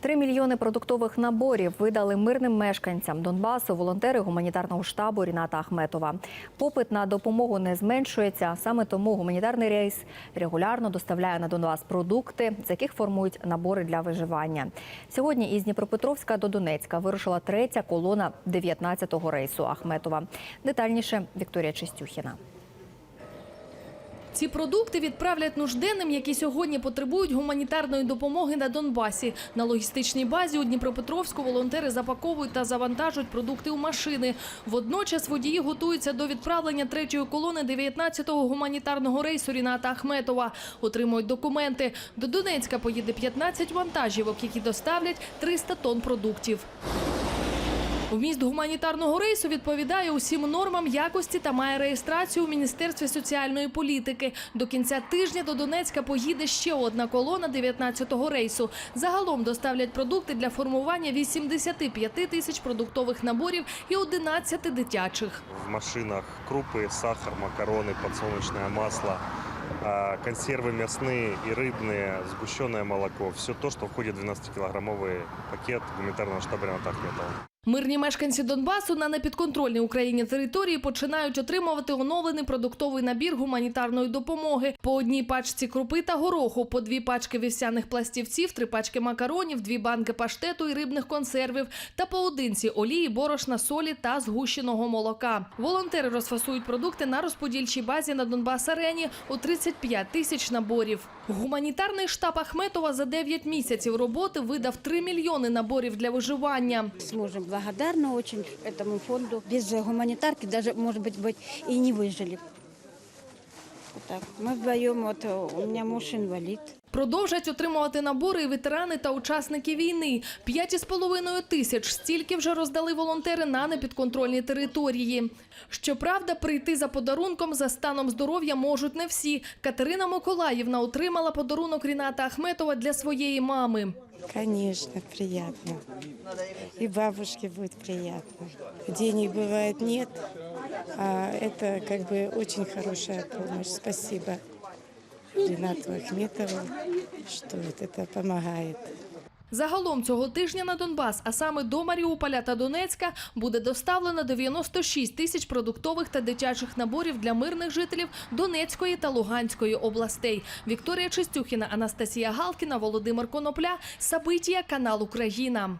Три мільйони продуктових наборів видали мирним мешканцям Донбасу волонтери гуманітарного штабу Ріната Ахметова. Попит на допомогу не зменшується. Саме тому гуманітарний рейс регулярно доставляє на Донбас продукти, з яких формують набори для виживання. Сьогодні із Дніпропетровська до Донецька вирушила третя колона 19-го рейсу Ахметова. Детальніше Вікторія Чистюхіна. Ці продукти відправлять нужденним, які сьогодні потребують гуманітарної допомоги на Донбасі. На логістичній базі у Дніпропетровську волонтери запаковують та завантажують продукти у машини. Водночас водії готуються до відправлення третьої колони 19-го гуманітарного рейсу Ріната Ахметова. Отримують документи. До Донецька поїде 15 вантажівок, які доставлять 300 тонн продуктів. Вміст гуманітарного рейсу відповідає усім нормам якості та має реєстрацію у Міністерстві соціальної політики. До кінця тижня до Донецька поїде ще одна колона 19-го рейсу. Загалом доставлять продукти для формування 85 тисяч продуктових наборів і 11 дитячих. В машинах крупы, сахар, макароны, подсолнечное масло, а, консервы мясные и рыбные, сгущенное молоко. Все то, что входит в 12-килограммовый пакет гуманитарного штаба Рената Ахметова. Мирні мешканці Донбасу на непідконтрольній Україні території починають отримувати оновлений продуктовий набір гуманітарної допомоги. По одній пачці крупи та гороху, по дві пачки вівсяних пластівців, три пачки макаронів, дві банки паштету і рибних консервів та поодинці олії, борошна, солі та згущеного молока. Волонтери розфасують продукти на розподільчій базі на Донбас-арені у 35 тисяч наборів. Гуманітарний штаб Ахметова за 9 місяців роботи видав 3 мільйони наборів для виживання. С мужем благодарны очень этому фонду. Без гуманитарки даже, может быть, быть и не выжили. Вот так. Мы вдвоем, вот э, у меня муж инвалид. Продовжать отримувати набори і ветерани та учасники війни. П'ять із половиною тисяч стільки вже роздали волонтери на непідконтрольній території. Щоправда, прийти за подарунком за станом здоров'я можуть не всі. Катерина Миколаївна отримала подарунок Ріната Ахметова для своєї мами. Конечно, приятно. И бабушке будет приятно. Денег бывает нет, а это как бы очень хорошая помощь. Спасибо Ренату Ахметову, что вот это помогает. Загалом цього тижня на Донбас, а саме до Маріуполя та Донецька, буде доставлено 96 тисяч продуктових та дитячих наборів для мирних жителів Донецької та Луганської областей. Вікторія Чистюхіна, Анастасія Галкіна, Володимир Конопля, Сабитія, канал Україна.